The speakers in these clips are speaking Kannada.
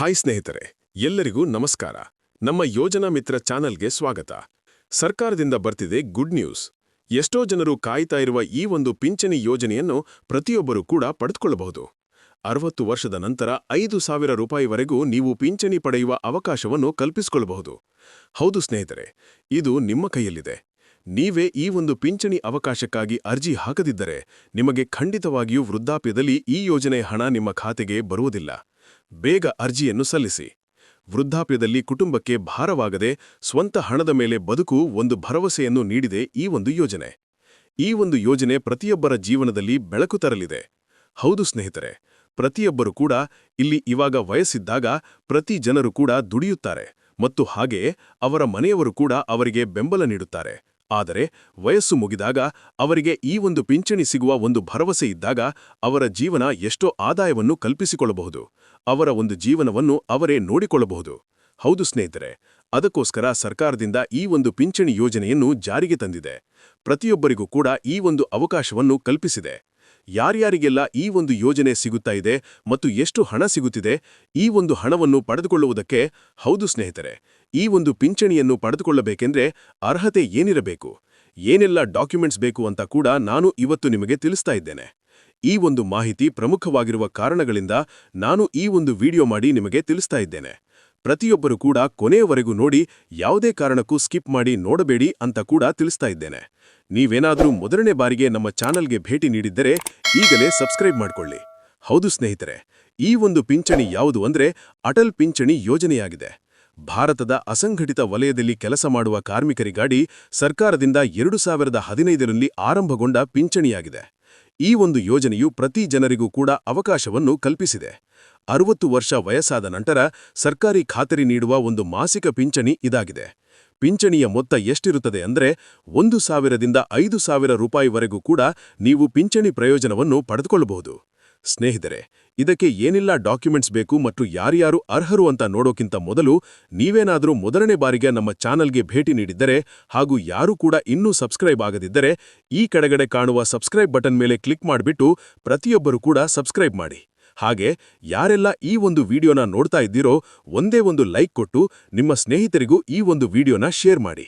ಹಾಯ್ ಸ್ನೇಹಿತರೆ, ಎಲ್ಲರಿಗೂ ನಮಸ್ಕಾರ. ನಮ್ಮ ಯೋಜನಾ ಮಿತ್ರ ಚಾನಲ್ಗೆ ಸ್ವಾಗತ. ಸರ್ಕಾರದಿಂದ ಬರ್ತಿದೆ ಗುಡ್ ನ್ಯೂಸ್. ಎಷ್ಟೋ ಜನರು ಕಾಯ್ತಾ ಇರುವ ಈ ಒಂದು ಪಿಂಚಣಿ ಯೋಜನೆಯನ್ನು ಪ್ರತಿಯೊಬ್ಬರೂ ಕೂಡ ಪಡೆದುಕೊಳ್ಳಬಹುದು. ಅರವತ್ತು ವರ್ಷದ ನಂತರ ಐದು ಸಾವಿರ ರೂಪಾಯಿವರೆಗೂ ನೀವು ಪಿಂಚಣಿ ಪಡೆಯುವ ಅವಕಾಶವನ್ನು ಕಲ್ಪಿಸಿಕೊಳ್ಳಬಹುದು. ಹೌದು ಸ್ನೇಹಿತರೆ, ಇದು ನಿಮ್ಮ ಕೈಯಲ್ಲಿದೆ. ನೀವೇ ಈ ಒಂದು ಪಿಂಚಣಿ ಅವಕಾಶಕ್ಕಾಗಿ ಅರ್ಜಿ ಹಾಕದಿದ್ದರೆ ನಿಮಗೆ ಖಂಡಿತವಾಗಿಯೂ ವೃದ್ಧಾಪ್ಯದಲ್ಲಿ ಈ ಯೋಜನೆಯ ಹಣ ನಿಮ್ಮ ಖಾತೆಗೆ ಬರುವುದಿಲ್ಲ. ಬೇಗ ಅರ್ಜಿಯನ್ನು ಸಲ್ಲಿಸಿ. ವೃದ್ಧಾಪ್ಯದಲ್ಲಿ ಕುಟುಂಬಕ್ಕೆ ಭಾರವಾಗದೆ ಸ್ವಂತ ಹಣದ ಮೇಲೆ ಬದುಕು ಒಂದು ಭರವಸೆಯನ್ನು ನೀಡಿದೆ ಈ ಒಂದು ಯೋಜನೆ. ಈ ಒಂದು ಯೋಜನೆ ಪ್ರತಿಯೊಬ್ಬರ ಜೀವನದಲ್ಲಿ ಬೆಳಕು ತರಲಿದೆ. ಹೌದು ಸ್ನೇಹಿತರೆ, ಪ್ರತಿಯೊಬ್ಬರು ಕೂಡ ಇಲ್ಲಿ ಇವಾಗ ವಯಸ್ಸಿದ್ದಾಗ ಪ್ರತಿ ಜನರು ಕೂಡ ದುಡಿಯುತ್ತಾರೆ ಮತ್ತು ಹಾಗೆಯೇ ಅವರ ಮನೆಯವರು ಕೂಡ ಅವರಿಗೆ ಬೆಂಬಲ ನೀಡುತ್ತಾರೆ. ಆದರೆ ವಯಸ್ಸು ಮುಗಿದಾಗ ಅವರಿಗೆ ಈ ಒಂದು ಪಿಂಚಣಿ ಸಿಗುವ ಒಂದು ಭರವಸೆ ಇದ್ದಾಗ ಅವರ ಜೀವನ ಎಷ್ಟೋ ಆದಾಯವನ್ನು ಕಲ್ಪಿಸಿಕೊಳ್ಳಬಹುದು. ಅವರ ಒಂದು ಜೀವನವನ್ನು ಅವರೇ ನೋಡಿಕೊಳ್ಳಬಹುದು. ಹೌದು ಸ್ನೇಹಿತರೆ, ಅದಕ್ಕೋಸ್ಕರ ಸರ್ಕಾರದಿಂದ ಈ ಒಂದು ಪಿಂಚಣಿ ಯೋಜನೆಯನ್ನು ಜಾರಿಗೆ ತಂದಿದೆ. ಪ್ರತಿಯೊಬ್ಬರಿಗೂ ಕೂಡ ಈ ಒಂದು ಅವಕಾಶವನ್ನು ಕಲ್ಪಿಸಿದೆ. ಯಾರ್ಯಾರಿಗೆಲ್ಲ ಈ ಒಂದು ಯೋಜನೆ ಸಿಗುತ್ತಾ ಇದೆ ಮತ್ತು ಎಷ್ಟು ಹಣ ಸಿಗುತ್ತಿದೆ, ಈ ಒಂದು ಹಣವನ್ನು ಪಡೆದುಕೊಳ್ಳುವುದಕ್ಕೆ ಹೌದು ಸ್ನೇಹಿತರೆ, ಈ ಒಂದು ಪಿಂಚಣಿಯನ್ನು ಪಡೆದುಕೊಳ್ಳಬೇಕೆಂದ್ರೆ ಅರ್ಹತೆ ಏನಿರಬೇಕು, ಏನೆಲ್ಲ ಡಾಕ್ಯುಮೆಂಟ್ಸ್ ಬೇಕು ಅಂತ ಕೂಡ ನಾನು ಇವತ್ತು ನಿಮಗೆ ತಿಳಿಸ್ತಾ ಇದ್ದೇನೆ. ಈ ಒಂದು ಮಾಹಿತಿ ಪ್ರಮುಖವಾಗಿರುವ ಕಾರಣಗಳಿಂದ ನಾನು ಈ ಒಂದು ವಿಡಿಯೋ ಮಾಡಿ ನಿಮಗೆ ತಿಳಿಸ್ತಾ ಇದ್ದೇನೆ. ಪ್ರತಿಯೊಬ್ಬರು ಕೂಡ ಕೊನೆಯವರೆಗೂ ನೋಡಿ ಯಾವುದೇ ಕಾರಣಕ್ಕೂ ಸ್ಕಿಪ್ ಮಾಡಿ ನೋಡಬೇಡಿ ಅಂತ ಕೂಡ ತಿಳಿಸ್ತಾ ಇದ್ದೇನೆ. ನೀವೇನಾದರೂ ಮೊದಲನೇ ಬಾರಿಗೆ ನಮ್ಮ ಚಾನಲ್ಗೆ ಭೇಟಿ ನೀಡಿದ್ದರೆ ಈಗಲೇ ಸಬ್ಸ್ಕ್ರೈಬ್ ಮಾಡಿಕೊಳ್ಳಿ. ಹೌದು ಸ್ನೇಹಿತರೆ, ಈ ಒಂದು ಪಿಂಚಣಿ ಯಾವುದು ಅಂದ್ರೆ ಅಟಲ್ ಪಿಂಚಣಿ ಯೋಜನೆಯಾಗಿದೆ. ಭಾರತದ ಅಸಂಘಟಿತ ವಲಯದಲ್ಲಿ ಕೆಲಸ ಮಾಡುವ ಕಾರ್ಮಿಕರಿಗಾಡಿ ಸರ್ಕಾರದಿಂದ ಎರಡು ಸಾವಿರದ ಹದಿನೈದರಲ್ಲಿ ಆರಂಭಗೊಂಡ ಪಿಂಚಣಿಯಾಗಿದೆ. ಈ ಒಂದು ಯೋಜನೆಯು ಪ್ರತಿ ಜನರಿಗೂ ಕೂಡ ಅವಕಾಶವನ್ನು ಕಲ್ಪಿಸಿದೆ. ಅರುವತ್ತು ವರ್ಷ ವಯಸ್ಸಾದ ನಂತರ ಸರ್ಕಾರಿ ಖಾತರಿ ನೀಡುವ ಒಂದು ಮಾಸಿಕ ಪಿಂಚಣಿ ಇದಾಗಿದೆ. ಪಿಂಚಣಿಯ ಮೊತ್ತ ಎಷ್ಟಿರುತ್ತದೆ ಅಂದ್ರೆ ಒಂದು ಸಾವಿರದಿಂದ ಐದು ಸಾವಿರ ರೂಪಾಯಿವರೆಗೂ ಕೂಡ ನೀವು ಪಿಂಚಣಿ ಪ್ರಯೋಜನವನ್ನು ಪಡೆದುಕೊಳ್ಳಬಹುದು. ಸ್ನೇಹಿತರೆ, ಇದಕ್ಕೆ ಏನಿಲ್ಲ ಡಾಕ್ಯುಮೆಂಟ್ಸ್ ಬೇಕು ಮತ್ತು ಯಾರ್ಯಾರು ಅರ್ಹರು ಅಂತ ನೋಡೋಕ್ಕಿಂತ ಮೊದಲು ನೀವೇನಾದರೂ ಮೊದಲನೇ ಬಾರಿಗೆ ನಮ್ಮ ಚಾನಲ್ಗೆ ಭೇಟಿ ನೀಡಿದ್ದರೆ ಹಾಗೂ ಯಾರೂ ಕೂಡ ಇನ್ನೂ ಸಬ್ಸ್ಕ್ರೈಬ್ ಆಗದಿದ್ದರೆ ಈ ಕೆಳಗಡೆ ಕಾಣುವ ಸಬ್ಸ್ಕ್ರೈಬ್ ಬಟನ್ ಮೇಲೆ ಕ್ಲಿಕ್ ಮಾಡಿಬಿಟ್ಟು ಪ್ರತಿಯೊಬ್ಬರು ಕೂಡ ಸಬ್ಸ್ಕ್ರೈಬ್ ಮಾಡಿ. ಹಾಗೆ ಯಾರೆಲ್ಲ ಈ ಒಂದು ವಿಡಿಯೋನ ನೋಡ್ತಾ ಇದ್ದೀರೋ ಒಂದೇ ಒಂದು ಲೈಕ್ ಕೊಟ್ಟು ನಿಮ್ಮ ಸ್ನೇಹಿತರಿಗೂ ಈ ಒಂದು ವಿಡಿಯೋನ ಶೇರ್ ಮಾಡಿ.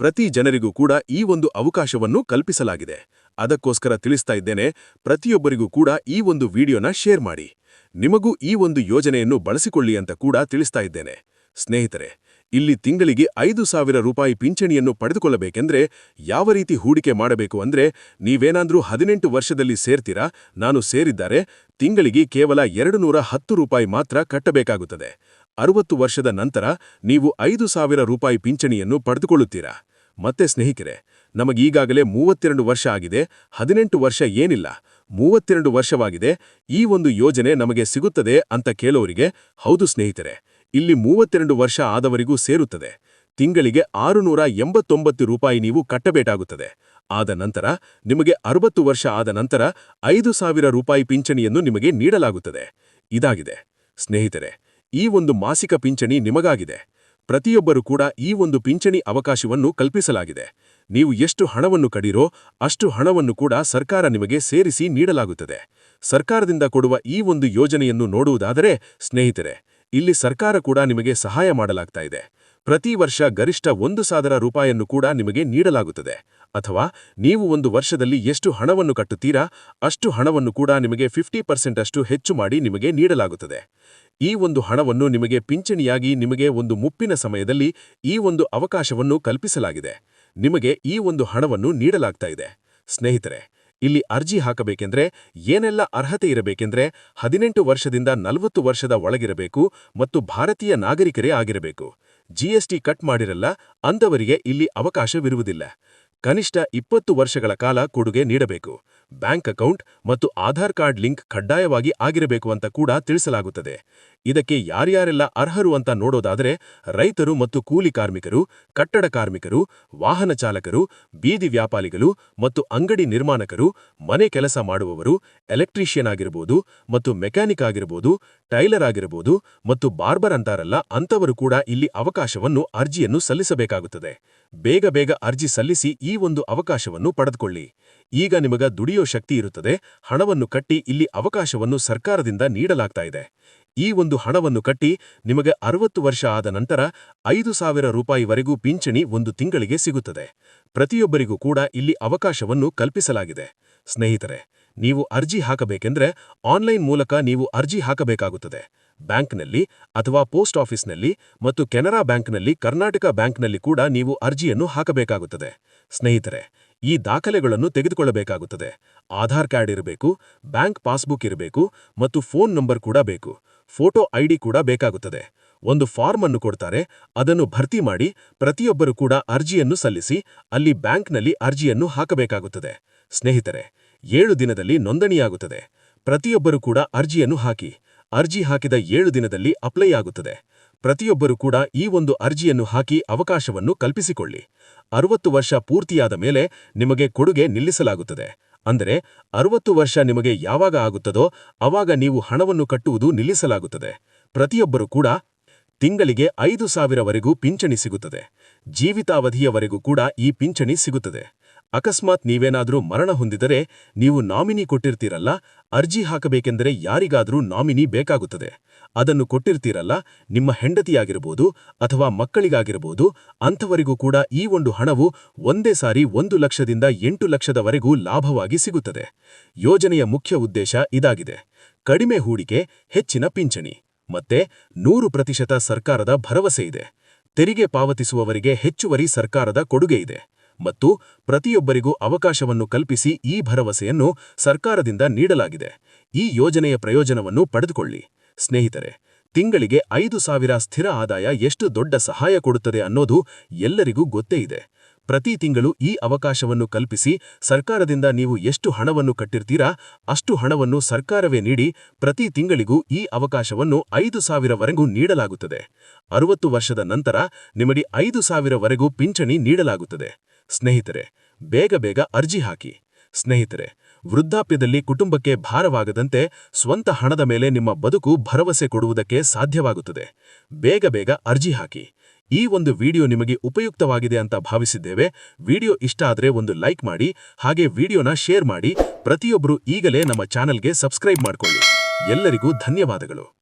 ಪ್ರತಿ ಜನರಿಗೂ ಕೂಡ ಈ ಒಂದು ಅವಕಾಶವನ್ನು ಕಲ್ಪಿಸಲಾಗಿದೆ. ಅದಕ್ಕೋಸ್ಕರ ತಿಳಿಸ್ತಾ ಇದ್ದೇನೆ, ಪ್ರತಿಯೊಬ್ಬರಿಗೂ ಕೂಡ ಈ ಒಂದು ವಿಡಿಯೋನ ಶೇರ್ ಮಾಡಿ. ನಿಮಗೂ ಈ ಒಂದು ಯೋಜನೆಯನ್ನು ಬಳಸಿಕೊಳ್ಳಿ ಅಂತ ಕೂಡ ತಿಳಿಸ್ತಾ ಇದ್ದೇನೆ. ಸ್ನೇಹಿತರೆ ಇಲ್ಲಿ ತಿಂಗಳಿಗೆ ಐದು ಸಾವಿರ ರೂಪಾಯಿ ಪಿಂಚಣಿಯನ್ನು ಪಡೆದುಕೊಳ್ಳಬೇಕೆಂದ್ರೆ ಯಾವ ರೀತಿ ಹೂಡಿಕೆ ಮಾಡಬೇಕು ಅಂದ್ರೆ ನೀವೇನಾದ್ರೂ ಹದಿನೆಂಟು ವರ್ಷದಲ್ಲಿ ಸೇರ್ತೀರಾ? ನಾನು ಸೇರಿದ್ದಾರೆ, ತಿಂಗಳಿಗೆ ಕೇವಲ ಎರಡು ಹತ್ತು ರೂಪಾಯಿ ಮಾತ್ರ ಕಟ್ಟಬೇಕಾಗುತ್ತದೆ. ಅರುವತ್ತು ವರ್ಷದ ನಂತರ ನೀವು ಐದು ಸಾವಿರ ರೂಪಾಯಿ ಪಿಂಚಣಿಯನ್ನು ಪಡೆದುಕೊಳ್ಳುತ್ತೀರಾ? ಮತ್ತೆ ಸ್ನೇಹಿತರೆ, ನಮಗೀಗಾಗಲೇ ಮೂವತ್ತೆರಡು ವರ್ಷ ಆಗಿದೆ, ಹದಿನೆಂಟು ವರ್ಷ ಏನಿಲ್ಲ, ಮೂವತ್ತೆರಡು ವರ್ಷವಾಗಿದೆ, ಈ ಒಂದು ಯೋಜನೆ ನಮಗೆ ಸಿಗುತ್ತದೆ ಅಂತ ಕೇಳೋರಿಗೆ, ಹೌದು ಸ್ನೇಹಿತರೆ ಇಲ್ಲಿ ಮೂವತ್ತೆರಡು ವರ್ಷ ಆದವರಿಗೂ ಸೇರುತ್ತದೆ. ತಿಂಗಳಿಗೆ ಆರುನೂರ ಎಂಬತ್ತೊಂಬತ್ತು ರೂಪಾಯಿ ನೀವು ಕಟ್ಟಬೇಕಾಗುತ್ತದೆ. ಆದ ನಂತರ ನಿಮಗೆ ಅರವತ್ತು ವರ್ಷ ಆದ ನಂತರ ಐದು ಸಾವಿರ ರೂಪಾಯಿ ಪಿಂಚಣಿಯನ್ನು ನಿಮಗೆ ನೀಡಲಾಗುತ್ತದೆ. ಇದಾಗಿದೆ. ಸ್ನೇಹಿತರೆ, ಈ ಒಂದು ಮಾಸಿಕ ಪಿಂಚಣಿ ನಿಮಗಾಗಿದೆ. ಪ್ರತಿಯೊಬ್ಬರೂ ಕೂಡ ಈ ಒಂದು ಪಿಂಚಣಿ ಅವಕಾಶವನ್ನು ಕಲ್ಪಿಸಲಾಗಿದೆ. ನೀವು ಎಷ್ಟು ಹಣವನ್ನು ಕಡಿರೋ ಅಷ್ಟು ಹಣವನ್ನು ಕೂಡ ಸರ್ಕಾರ ನಿಮಗೆ ಸೇರಿಸಿ ನೀಡಲಾಗುತ್ತದೆ. ಸರ್ಕಾರದಿಂದ ಕೊಡುವ ಈ ಒಂದು ಯೋಜನೆಯನ್ನು ನೋಡುವುದಾದರೆ, ಸ್ನೇಹಿತರೆ ಇಲ್ಲಿ ಸರ್ಕಾರ ಕೂಡ ನಿಮಗೆ ಸಹಾಯ ಮಾಡಲಾಗ್ತಾ ಇದೆ. ಪ್ರತಿ ವರ್ಷ ಗರಿಷ್ಠ ಒಂದು ಸಾವಿರ ರೂಪಾಯಿಯನ್ನು ಕೂಡ ನಿಮಗೆ ನೀಡಲಾಗುತ್ತದೆ. ಅಥವಾ ನೀವು ಒಂದು ವರ್ಷದಲ್ಲಿ ಎಷ್ಟು ಹಣವನ್ನು ಕಟ್ಟುತ್ತೀರಾ, ಅಷ್ಟು ಹಣವನ್ನು ಕೂಡ ನಿಮಗೆ ಫಿಫ್ಟಿ ಪರ್ಸೆಂಟಷ್ಟು ಹೆಚ್ಚು ಮಾಡಿ ನಿಮಗೆ ನೀಡಲಾಗುತ್ತದೆ. ಈ ಒಂದು ಹಣವನ್ನು ನಿಮಗೆ ಪಿಂಚಣಿಯಾಗಿ ನಿಮಗೆ ಒಂದು ಮುಪ್ಪಿನ ಸಮಯದಲ್ಲಿ ಈ ಒಂದು ಅವಕಾಶವನ್ನು ಕಲ್ಪಿಸಲಾಗಿದೆ. ನಿಮಗೆ ಈ ಒಂದು ಹಣವನ್ನು ನೀಡಲಾಗ್ತಾ ಇದೆ. ಸ್ನೇಹಿತರೆ ಇಲ್ಲಿ ಅರ್ಜಿ ಹಾಕಬೇಕೆಂದ್ರೆ ಏನೆಲ್ಲ ಅರ್ಹತೆ ಇರಬೇಕೆಂದ್ರೆ ಹದಿನೆಂಟು ವರ್ಷದಿಂದ ನಲವತ್ತು ವರ್ಷದ ಒಳಗಿರಬೇಕು ಮತ್ತು ಭಾರತೀಯ ನಾಗರಿಕರೇ ಆಗಿರಬೇಕು. ಜಿಎಸ್ಟಿ ಕಟ್ ಮಾಡಿರಲ್ಲ ಅಂದವರಿಗೆ ಇಲ್ಲಿ ಅವಕಾಶವಿರುವುದಿಲ್ಲ. ಕನಿಷ್ಠ ಇಪ್ಪತ್ತು ವರ್ಷಗಳ ಕಾಲ ಕೊಡುಗೆ ನೀಡಬೇಕು. ಬ್ಯಾಂಕ್ ಅಕೌಂಟ್ ಮತ್ತು ಆಧಾರ್ ಕಾರ್ಡ್ ಲಿಂಕ್ ಕಡ್ಡಾಯವಾಗಿ ಆಗಿರಬೇಕು ಅಂತ ಕೂಡ ತಿಳಿಸಲಾಗುತ್ತದೆ. ಇದಕ್ಕೆ ಯಾರ್ಯಾರೆಲ್ಲ ಅರ್ಹರು ಅಂತ ನೋಡೋದಾದರೆ ರೈತರು ಮತ್ತು ಕೂಲಿ ಕಾರ್ಮಿಕರು, ಕಟ್ಟಡ ಕಾರ್ಮಿಕರು, ವಾಹನ ಚಾಲಕರು, ಬೀದಿ ವ್ಯಾಪಾರಿಗಳು ಮತ್ತು ಅಂಗಡಿ ನಿರ್ಮಾಣಕರು, ಮನೆ ಕೆಲಸ ಮಾಡುವವರು, ಎಲೆಕ್ಟ್ರಿಷಿಯನ್ ಆಗಿರಬಹುದು ಮತ್ತು ಮೆಕ್ಯಾನಿಕ್ ಆಗಿರಬಹುದು ಟೈಲರ್ ಆಗಿರಬಹುದು ಮತ್ತು ಬಾರ್ಬರ್ ಅಂತಾರಲ್ಲ ಅಂತವರು ಕೂಡ ಇಲ್ಲಿ ಅವಕಾಶವನ್ನು, ಅರ್ಜಿಯನ್ನು ಸಲ್ಲಿಸಬೇಕಾಗುತ್ತದೆ. ಬೇಗ ಬೇಗ ಅರ್ಜಿ ಸಲ್ಲಿಸಿ ಈ ಒಂದು ಅವಕಾಶವನ್ನು ಪಡೆದುಕೊಳ್ಳಿ. ಈಗ ನಿಮಗ ದುಡಿಯೋ ಶಕ್ತಿ ಇರುತ್ತದೆ. ಹಣವನ್ನು ಕಟ್ಟಿ ಇಲ್ಲಿ ಅವಕಾಶವನ್ನು ಸರ್ಕಾರದಿಂದ ನೀಡಲಾಗ್ತಾ ಇದೆ. ಈ ಒಂದು ಹಣವನ್ನು ಕಟ್ಟಿ ನಿಮಗೆ ಅರವತ್ತು ವರ್ಷ ಆದ ನಂತರ ಐದು ಸಾವಿರ ರೂಪಾಯಿವರೆಗೂ ಪಿಂಚಣಿ ಒಂದು ತಿಂಗಳಿಗೆ ಸಿಗುತ್ತದೆ. ಪ್ರತಿಯೊಬ್ಬರಿಗೂ ಕೂಡ ಇಲ್ಲಿ ಅವಕಾಶವನ್ನು ಕಲ್ಪಿಸಲಾಗಿದೆ. ಸ್ನೇಹಿತರೆ, ನೀವು ಅರ್ಜಿ ಹಾಕಬೇಕೆಂದ್ರೆ ಆನ್ಲೈನ್ ಮೂಲಕ ನೀವು ಅರ್ಜಿ ಹಾಕಬೇಕಾಗುತ್ತದೆ. ಬ್ಯಾಂಕ್ನಲ್ಲಿ ಅಥವಾ ಪೋಸ್ಟ್ ಆಫೀಸ್ನಲ್ಲಿ ಮತ್ತು ಕೆನರಾ ಬ್ಯಾಂಕ್ನಲ್ಲಿ ಕರ್ನಾಟಕ ಬ್ಯಾಂಕ್ನಲ್ಲಿ ಕೂಡ ನೀವು ಅರ್ಜಿಯನ್ನು ಹಾಕಬೇಕಾಗುತ್ತದೆ. ಸ್ನೇಹಿತರೆ, ಈ ದಾಖಲೆಗಳನ್ನು ತೆಗೆದುಕೊಳ್ಳಬೇಕಾಗುತ್ತದೆ. ಆಧಾರ್ ಕಾರ್ಡ್ ಇರಬೇಕು, ಬ್ಯಾಂಕ್ ಪಾಸ್ಬುಕ್ ಇರಬೇಕು ಮತ್ತು ಫೋನ್ ನಂಬರ್ ಕೂಡ ಬೇಕು. ಫೋಟೋ ಐಡಿ ಕೂಡ ಬೇಕಾಗುತ್ತದೆ. ಒಂದು ಫಾರ್ಮ್ ಅನ್ನು ಕೊಡ್ತಾರೆ, ಅದನ್ನು ಭರ್ತಿ ಮಾಡಿ ಪ್ರತಿಯೊಬ್ಬರು ಕೂಡ ಅರ್ಜಿಯನ್ನು ಸಲ್ಲಿಸಿ ಅಲ್ಲಿ ಬ್ಯಾಂಕ್ನಲ್ಲಿ ಅರ್ಜಿಯನ್ನು ಹಾಕಬೇಕಾಗುತ್ತದೆ. ಸ್ನೇಹಿತರೆ, ಏಳು ದಿನದಲ್ಲಿ ನೋಂದಣಿಯಾಗುತ್ತದೆ. ಪ್ರತಿಯೊಬ್ಬರು ಕೂಡ ಅರ್ಜಿಯನ್ನು ಹಾಕಿ ಅರ್ಜಿ ಹಾಕಿದ ಏಳು ದಿನದಲ್ಲಿ ಅಪ್ಲೈ ಆಗುತ್ತದೆ. ಪ್ರತಿಯೊಬ್ಬರೂ ಕೂಡ ಈ ಒಂದು ಅರ್ಜಿಯನ್ನು ಹಾಕಿ ಅವಕಾಶವನ್ನು ಕಲ್ಪಿಸಿಕೊಳ್ಳಿ. ಅರುವತ್ತು ವರ್ಷ ಪೂರ್ತಿಯಾದ ಮೇಲೆ ನಿಮಗೆ ಕೊಡುಗೆ ನಿಲ್ಲಿಸಲಾಗುತ್ತದೆ. ಅಂದರೆ, ಅರುವತ್ತು ವರ್ಷ ನಿಮಗೆ ಯಾವಾಗ ಆಗುತ್ತದೋ ಅವಾಗ ನೀವು ಹಣವನ್ನು ಕಟ್ಟುವುದು ನಿಲ್ಲಿಸಲಾಗುತ್ತದೆ. ಪ್ರತಿಯೊಬ್ಬರೂ ಕೂಡ ತಿಂಗಳಿಗೆ ಐದು ಸಾವಿರವರೆಗೂ ಪಿಂಚಣಿ ಸಿಗುತ್ತದೆ. ಜೀವಿತಾವಧಿಯವರೆಗೂ ಕೂಡ ಈ ಪಿಂಚಣಿ ಸಿಗುತ್ತದೆ. ಅಕಸ್ಮಾತ್ ನೀವೇನಾದರೂ ಮರಣ ಹೊಂದಿದರೆ ನೀವು ನಾಮಿನಿ ಕೊಟ್ಟಿರ್ತೀರಲ್ಲ, ಅರ್ಜಿ ಹಾಕಬೇಕೆಂದರೆ ಯಾರಿಗಾದರೂ ನಾಮಿನಿ ಬೇಕಾಗುತ್ತದೆ. ಅದನ್ನು ಕೊಟ್ಟಿರ್ತೀರಲ್ಲ, ನಿಮ್ಮ ಹೆಂಡತಿಯಾಗಿರಬಹುದು ಅಥವಾ ಮಕ್ಕಳಿಗಾಗಿರಬಹುದು ಅಂಥವರಿಗೂ ಕೂಡ ಈ ಒಂದು ಹಣವು ಒಂದೇ ಸಾರಿ ಒಂದು ಲಕ್ಷದಿಂದ ಎಂಟು ಲಕ್ಷದವರೆಗೂ ಲಾಭವಾಗಿ ಸಿಗುತ್ತದೆ. ಯೋಜನೆಯ ಮುಖ್ಯ ಉದ್ದೇಶ ಇದಾಗಿದೆ. ಕಡಿಮೆ ಹೂಡಿಕೆ, ಹೆಚ್ಚಿನ ಪಿಂಚಣಿ. ಮತ್ತೆ ನೂರು ಪ್ರತಿಶತ ಸರ್ಕಾರದ ಭರವಸೆ ಇದೆ. ತೆರಿಗೆ ಪಾವತಿಸುವವರಿಗೆ ಹೆಚ್ಚುವರಿ ಸರ್ಕಾರದ ಕೊಡುಗೆ ಇದೆ. ಮತ್ತು ಪ್ರತಿಯೊಬ್ಬರಿಗೂ ಅವಕಾಶವನ್ನು ಕಲ್ಪಿಸಿ ಈ ಭರವಸೆಯನ್ನು ಸರ್ಕಾರದಿಂದ ನೀಡಲಾಗಿದೆ. ಈ ಯೋಜನೆಯ ಪ್ರಯೋಜನವನ್ನು ಪಡೆದುಕೊಳ್ಳಿ. ಸ್ನೇಹಿತರೆ, ತಿಂಗಳಿಗೆ ಐದು ಸಾವಿರ ಸ್ಥಿರ ಆದಾಯ ಎಷ್ಟು ದೊಡ್ಡ ಸಹಾಯ ಕೊಡುತ್ತದೆ ಅನ್ನೋದು ಎಲ್ಲರಿಗೂ ಗೊತ್ತೇ ಇದೆ. ಪ್ರತಿ ತಿಂಗಳು ಈ ಅವಕಾಶವನ್ನು ಕಲ್ಪಿಸಿ ಸರ್ಕಾರದಿಂದ ನೀವು ಎಷ್ಟು ಹಣವನ್ನು ಕಟ್ಟಿರ್ತೀರಾ, ಅಷ್ಟು ಹಣವನ್ನು ಸರ್ಕಾರವೇ ನೀಡಿ ಪ್ರತಿ ತಿಂಗಳಿಗೂ ಈ ಅವಕಾಶವನ್ನು ಐದು ಸಾವಿರವರೆಗೂ ನೀಡಲಾಗುತ್ತದೆ. ಅರುವತ್ತು ವರ್ಷದ ನಂತರ ನಿಮಗೆ ಐದು ಸಾವಿರವರೆಗೂ ಪಿಂಚಣಿ ನೀಡಲಾಗುತ್ತದೆ. ಸ್ನೇಹಿತರೆ, ಬೇಗ ಬೇಗ ಅರ್ಜಿ ಹಾಕಿ. ಸ್ನೇಹಿತರೆ, ವೃದ್ಧಾಪ್ಯದಲ್ಲಿ ಕುಟುಂಬಕ್ಕೆ ಭಾರವಾಗದಂತೆ ಸ್ವಂತ ಹಣದ ಮೇಲೆ ನಿಮ್ಮ ಬದುಕು ಭರವಸೆ ಕೊಡುವುದಕ್ಕೆ ಸಾಧ್ಯವಾಗುತ್ತದೆ. ಬೇಗ ಬೇಗ ಅರ್ಜಿ ಹಾಕಿ. ಈ ಒಂದು ವಿಡಿಯೋ ನಿಮಗೆ ಉಪಯುಕ್ತವಾಗಿದೆ ಅಂತ ಭಾವಿಸಿದ್ದೇವೆ. ವಿಡಿಯೋ ಇಷ್ಟ ಆದರೆ ಒಂದು ಲೈಕ್ ಮಾಡಿ, ಹಾಗೆ ವಿಡಿಯೋನ ಶೇರ್ ಮಾಡಿ. ಪ್ರತಿಯೊಬ್ಬರು ಈಗಲೇ ನಮ್ಮ ಚಾನಲ್ಗೆ ಸಬ್ಸ್ಕ್ರೈಬ್ ಮಾಡಿಕೊಳ್ಳಿ. ಎಲ್ಲರಿಗೂ ಧನ್ಯವಾದಗಳು.